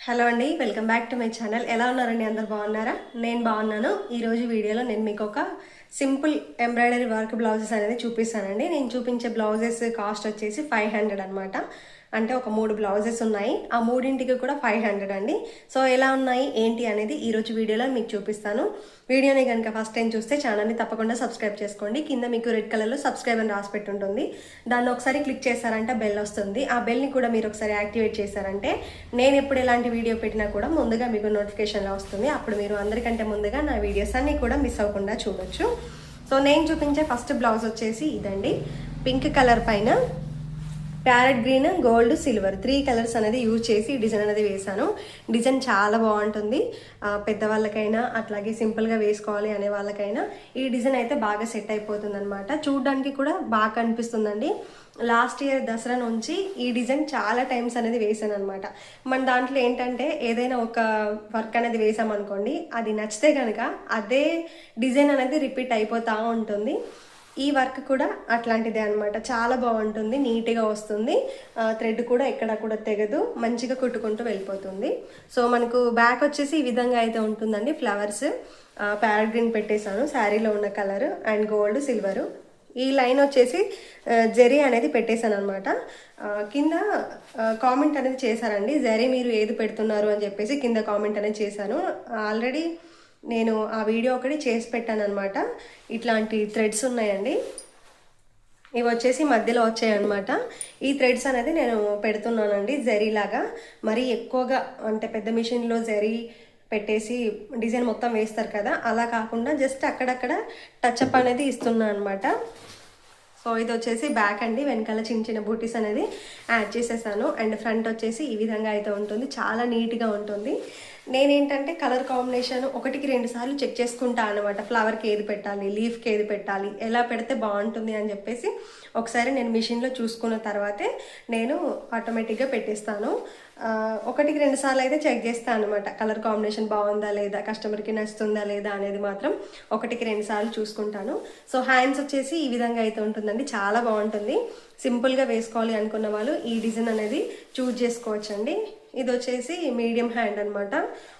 Hello అండి welcome back to my channel. ఎలా ఉన్నారండి? అందరు బాగున్నారా? నేను బాగున్నాను. ఈరోజు వీడియోలో నేను మీకు ఒక సింపుల్ ఎంబ్రాయిడరీ వర్క్ బ్లౌజెస్ అనేది చూపిస్తానండి. నేను చూపించే బ్లౌజెస్ కాస్ట్ వచ్చేసి ఫైవ్ హండ్రెడ్ అనమాట అంటే ఒక మూడు బ్లౌజెస్ ఉన్నాయి. ఆ మూడింటికి కూడా ఫైవ్ హండ్రెడ్ అండి. సో ఎలా ఉన్నాయి ఏంటి అనేది ఈరోజు వీడియోలో మీకు చూపిస్తాను. వీడియోని కనుక ఫస్ట్ టైం చూస్తే ఛానల్ని తప్పకుండా సబ్స్క్రైబ్ చేసుకోండి. కింద మీకు రెడ్ కలర్లో సబ్స్క్రైబ్ అని రాసి ఉంటుంది దాన్ని ఒకసారి క్లిక్ చేశారంటే బెల్ వస్తుంది. ఆ బెల్ని కూడా మీరు ఒకసారి యాక్టివేట్ చేశారంటే నేను ఎప్పుడు ఎలాంటి వీడియో పెట్టినా కూడా ముందుగా మీకు నోటిఫికేషన్లో వస్తుంది. అప్పుడు మీరు అందరికంటే ముందుగా నా వీడియోస్ అన్నీ కూడా మిస్ అవ్వకుండా చూడొచ్చు. సో నేను చూపించే ఫస్ట్ బ్లౌజ్ వచ్చేసి ఇదండి. పింక్ కలర్ పైన parrot green gold silver. Three colours అనేది యూజ్ చేసి డిజైన్ అనేది వేశాను. డిజైన్ చాలా బాగుంటుంది. పెద్దవాళ్ళకైనా అట్లాగే సింపుల్గా వేసుకోవాలి అనే వాళ్ళకైనా ఈ డిజైన్ అయితే బాగా సెట్ అయిపోతుంది అనమాట చూడడానికి కూడా బాగా కనిపిస్తుందండి. లాస్ట్ ఇయర్ దసరా నుంచి ఈ డిజైన్ చాలా టైమ్స్ అనేది వేసాను అనమాట మన దాంట్లో ఏంటంటే ఏదైనా ఒక వర్క్ అనేది వేసామనుకోండి అది నచ్చితే కనుక అదే డిజైన్ అనేది రిపీట్ అయిపోతూ ఉంటుంది. ఈ వర్క్ కూడా అట్లాంటిదే అనమాట చాలా బాగుంటుంది నీట్గా వస్తుంది. థ్రెడ్ కూడా ఎక్కడ కూడా తెగదు మంచిగా కుట్టుకుంటూ వెళ్ళిపోతుంది. సో మనకు బ్యాక్ వచ్చేసి ఈ విధంగా అయితే ఉంటుందండి ఫ్లవర్స్. ప్యారెట్ గ్రీన్ పెట్టేశాను శారీలో ఉన్న కలర్ అండ్ గోల్డ్ సిల్వరు ఈ లైన్ వచ్చేసి జెరీ అనేది పెట్టేశాను అనమాట కింద కామెంట్ అనేది చేశారండి. జరీ మీరు ఏది పెడుతున్నారు అని చెప్పేసి కింద కామెంట్ అనేది చేశాను. ఆల్రెడీ నేను ఆ వీడియో ఒకటి చేసి పెట్టాను అనమాట ఇట్లాంటి థ్రెడ్స్ ఉన్నాయండి. ఇవి వచ్చేసి మధ్యలో వచ్చాయన్నమాట. ఈ థ్రెడ్స్ అనేది నేను పెడుతున్నానండి జరీ లాగా. మరీ ఎక్కువగా అంటే పెద్ద మిషన్లో జరీ పెట్టేసి డిజైన్ మొత్తం వేస్తారు కదా అలా కాకుండా జస్ట్ అక్కడక్కడ టచ్అప్ అనేది ఇస్తున్నా అనమాట సో ఇది వచ్చేసి బ్యాక్ అండి. వెనకాల చిన్న చిన్న బూటీస్ అనేది యాడ్ చేసేసాను. అండ్ ఫ్రంట్ వచ్చేసి ఈ విధంగా అయితే ఉంటుంది. చాలా నీట్గా ఉంటుంది. నేనేంటంటే కలర్ కాంబినేషన్ ఒకటికి రెండు సార్లు చెక్ చేసుకుంటా అనమాట ఫ్లవర్కి ఏది పెట్టాలి లీఫ్కి ఏది పెట్టాలి ఎలా పెడితే బాగుంటుంది అని చెప్పేసి ఒకసారి నేను మిషన్లో చూసుకున్న తర్వాతే నేను ఆటోమేటిక్గా పెట్టేస్తాను. ఒకటికి రెండు సార్లు అయితే చెక్ చేస్తాను అనమాట కలర్ కాంబినేషన్ బాగుందా లేదా కస్టమర్కి నచ్చుతుందా లేదా అనేది మాత్రం ఒకటికి రెండు సార్లు చూసుకుంటాను. సో హ్యాండ్స్ వచ్చేసి ఈ విధంగా అయితే ఉంటుందండి. చాలా బాగుంటుంది. సింపుల్గా వేసుకోవాలి అనుకున్న వాళ్ళు ఈ డిజైన్ అనేది చూజ్ చేసుకోవచ్చండి. ఇది వచ్చేసి మీడియం హ్యాండ్ అనమాట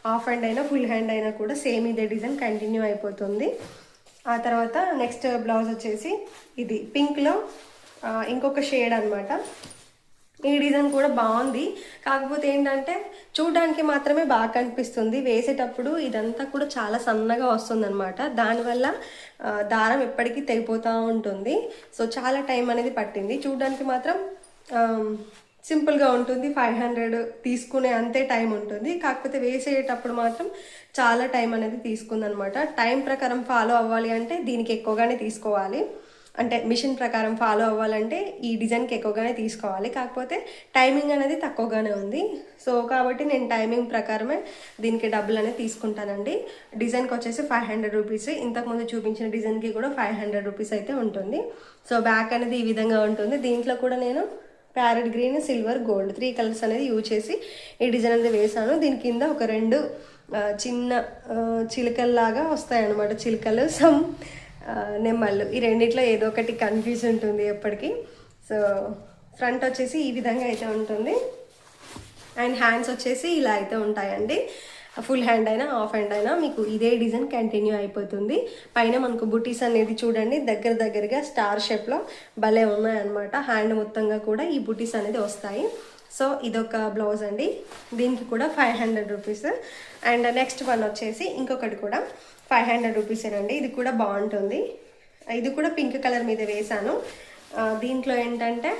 హాఫ్ హ్యాండ్ అయినా ఫుల్ హ్యాండ్ అయినా కూడా సేమ్ ఇదే డిజైన్ కంటిన్యూ అయిపోతుంది. ఆ తర్వాత నెక్స్ట్ బ్లౌజ్ వచ్చేసి ఇది పింక్లో ఇంకొక షేడ్ అనమాట ఈ డిజైన్ కూడా బాగుంది. కాకపోతే ఏంటంటే చూడడానికి మాత్రమే బాగా కనిపిస్తుంది. వేసేటప్పుడు ఇదంతా కూడా చాలా సన్నగా వస్తుంది అనమాట దానివల్ల దారం ఎప్పటికీ తెగిపోతూ ఉంటుంది. సో చాలా టైం అనేది పట్టింది. చూడడానికి మాత్రం సింపుల్గా ఉంటుంది ఫైవ్ హండ్రెడ్ తీసుకునే అంతే టైం ఉంటుంది. కాకపోతే వేసేటప్పుడు మాత్రం చాలా టైం అనేది తీసుకుందనమాట. టైం ప్రకారం ఫాలో అవ్వాలి అంటే దీనికి ఎక్కువగానే తీసుకోవాలి. అంటే మిషన్ ప్రకారం ఫాలో అవ్వాలంటే ఈ డిజైన్కి ఎక్కువగానే తీసుకోవాలి. కాకపోతే టైమింగ్ అనేది తక్కువగానే ఉంది. సో కాబట్టి నేను టైమింగ్ ప్రకారమే దీనికి డబ్బులు అనేది తీసుకుంటానండి. డిజైన్కి వచ్చేసి ఫైవ్ హండ్రెడ్ రూపీస్. ఇంతకుముందు చూపించిన డిజైన్కి కూడా ఫైవ్ హండ్రెడ్ రూపీస్ అయితే ఉంటుంది. సో బ్యాక్ అనేది ఈ విధంగా ఉంటుంది. దీంట్లో కూడా నేను parrot green silver gold. Three colours అనేది యూజ్ చేసి ఈ డిజైన్ అనేది వేసాను దీని కింద ఒక రెండు చిన్న చిలుకల్లాగా వస్తాయన్నమాట. చిలుకలు సమ్ నెమ్మళ్ళు ఈ రెండిట్లో ఏదో ఒకటి కన్ఫ్యూజ్ ఉంటుంది ఎప్పటికీ. సో ఫ్రంట్ వచ్చేసి ఈ విధంగా అయితే ఉంటుంది. అండ్ హ్యాండ్స్ వచ్చేసి ఇలా అయితే ఉంటాయండి. ఫుల్ హ్యాండ్ అయినా హాఫ్ హ్యాండ్ అయినా మీకు ఇదే డిజైన్ కంటిన్యూ అయిపోతుంది. పైన మనకు బుటీస్ అనేది చూడండి దగ్గర దగ్గరగా స్టార్ షేప్లో భలే ఉన్నాయన్నమాట. హ్యాండ్ మొత్తంగా కూడా ఈ బుటీస్ అనేది వస్తాయి. సో ఇదొక బ్లౌజ్ అండి. దీనికి కూడా five hundred rupees and next one వచ్చేసి ఇంకొకటి కూడా ఫైవ్ హండ్రెడ్ రూపీసేనండి ఇది కూడా బాగుంటుంది. ఇది కూడా పింక్ కలర్ మీద వేశాను. దీంట్లో ఏంటంటే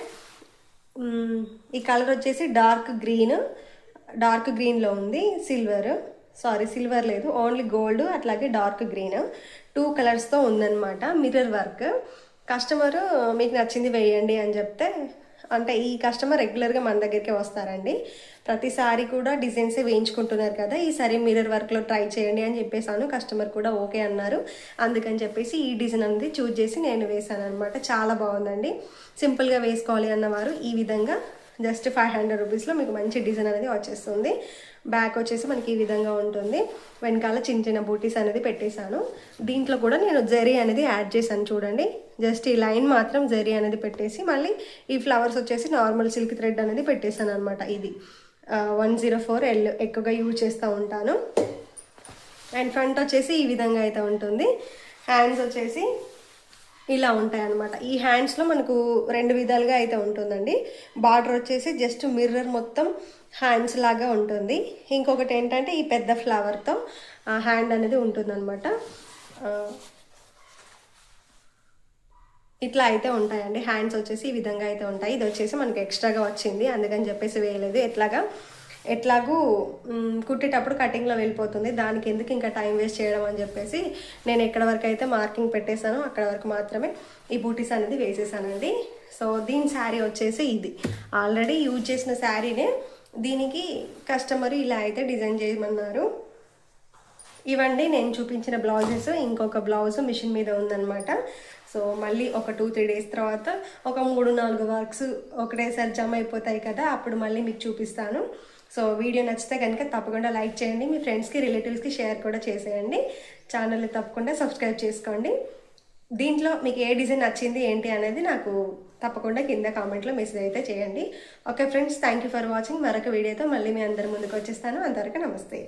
ఈ కలర్ వచ్చేసి డార్క్ గ్రీన్ డార్క్ గ్రీన్లో ఉంది సిల్వర్. సారీ సిల్వర్ లేదు. ఓన్లీ గోల్డ్ అట్లాగే డార్క్ గ్రీన్. టూ కలర్స్తో ఉందన్నమాట మిర్రర్ వర్క్. కస్టమర్ మీకు నచ్చింది వేయండి అని చెప్తే అంటే ఈ కస్టమర్ రెగ్యులర్గా మన దగ్గరికి వస్తారండి. ప్రతిసారి కూడా డిజైన్సే వేయించుకుంటున్నారు కదా ఈసారి మిర్రర్ వర్క్లో ట్రై చేయండి అని చెప్పేసాను. కస్టమర్ కూడా ఓకే అన్నారు. అందుకని చెప్పేసి ఈ డిజైన్ అనేది చూజ్ చేసి నేను వేసాను అనమాట చాలా బాగుందండి. సింపుల్గా వేసుకోవాలి అన్నవారు ఈ విధంగా. జస్ట్ ఫైవ్ హండ్రెడ్ రూపీస్లో మీకు మంచి డిజైన్ అనేది వచ్చేస్తుంది. బ్యాక్ వచ్చేసి మనకి ఈ విధంగా ఉంటుంది. వెనకాల చిన్న చిన్న బూటీస్ అనేది పెట్టేశాను. దీంట్లో కూడా నేను జరీ అనేది యాడ్ చేశాను చూడండి. జస్ట్ ఈ లైన్ మాత్రం జరీ అనేది పెట్టేసి మళ్ళీ ఈ ఫ్లవర్స్ వచ్చేసి నార్మల్ సిల్క్ థ్రెడ్ అనేది పెట్టేశాను అనమాట ఇది. వన్ జీరో ఫోర్ ఎల్ ఎక్కువగా యూజ్ చేస్తూ ఉంటాను. అండ్ ఫ్రంట్ వచ్చేసి ఈ విధంగా అయితే ఉంటుంది. హ్యాండ్స్ వచ్చేసి ఇలా ఉంటాయి అన్నమాట ఈ హ్యాండ్స్లో మనకు రెండు విధాలుగా అయితే ఉంటుందండి. బార్డర్ వచ్చేసి జస్ట్ మిర్రర్ మొత్తం హ్యాండ్స్ లాగా ఉంటుంది. ఇంకొకటి ఏంటంటే ఈ పెద్ద ఫ్లవర్తో హ్యాండ్ అనేది ఉంటుందన్నమాట. ఇట్లా అయితే ఉంటాయండి. హ్యాండ్స్ వచ్చేసి ఈ విధంగా అయితే ఉంటాయి. ఇది వచ్చేసి మనకి ఎక్స్ట్రాగా వచ్చింది. అందుకని చెప్పేసి వేయలేదు. ఎట్లాగా? ఎట్లాగూ కుట్టేటప్పుడు కటింగ్లో వెళ్ళిపోతుంది. దానికి ఎందుకు ఇంకా టైం వేస్ట్ చేయడం అని చెప్పేసి నేను ఎక్కడ వరకు అయితే మార్కింగ్ పెట్టేశానో అక్కడ వరకు మాత్రమే ఈ బూటీస్ అనేది వేసేసానండి. సో దీని శారీ వచ్చేసి ఇది. ఆల్రెడీ యూజ్ చేసిన శారీనే దీనికి కస్టమర్ ఇలా అయితే డిజైన్ చేయమన్నారు. ఇవండి నేను చూపించిన బ్లౌజెస్. ఇంకొక బ్లౌజ్ మిషన్ మీద ఉందన్నమాట. సో మళ్ళీ ఒక టూ త్రీ డేస్ తర్వాత ఒక మూడు నాలుగు వర్క్స్ ఒకటేసారి జమ అయిపోతాయి కదా అప్పుడు మళ్ళీ మీకు చూపిస్తాను. సో వీడియో నచ్చితే కనుక తప్పకుండా లైక్ చేయండి. మీ ఫ్రెండ్స్కి రిలేటివ్స్కి షేర్ కూడా చేసేయండి. ఛానల్ని తప్పకుండా సబ్స్క్రైబ్ చేసుకోండి. దీంట్లో మీకు ఏ డిజైన్ నచ్చింది ఏంటి అనేది నాకు తప్పకుండా కింద కామెంట్లో మెసేజ్ అయితే చేయండి. Okay friends thank you for watching. మరొక వీడియోతో మళ్ళీ మీ అందరి ముందుకు వచ్చేస్తాను. అంతవరకు నమస్తే.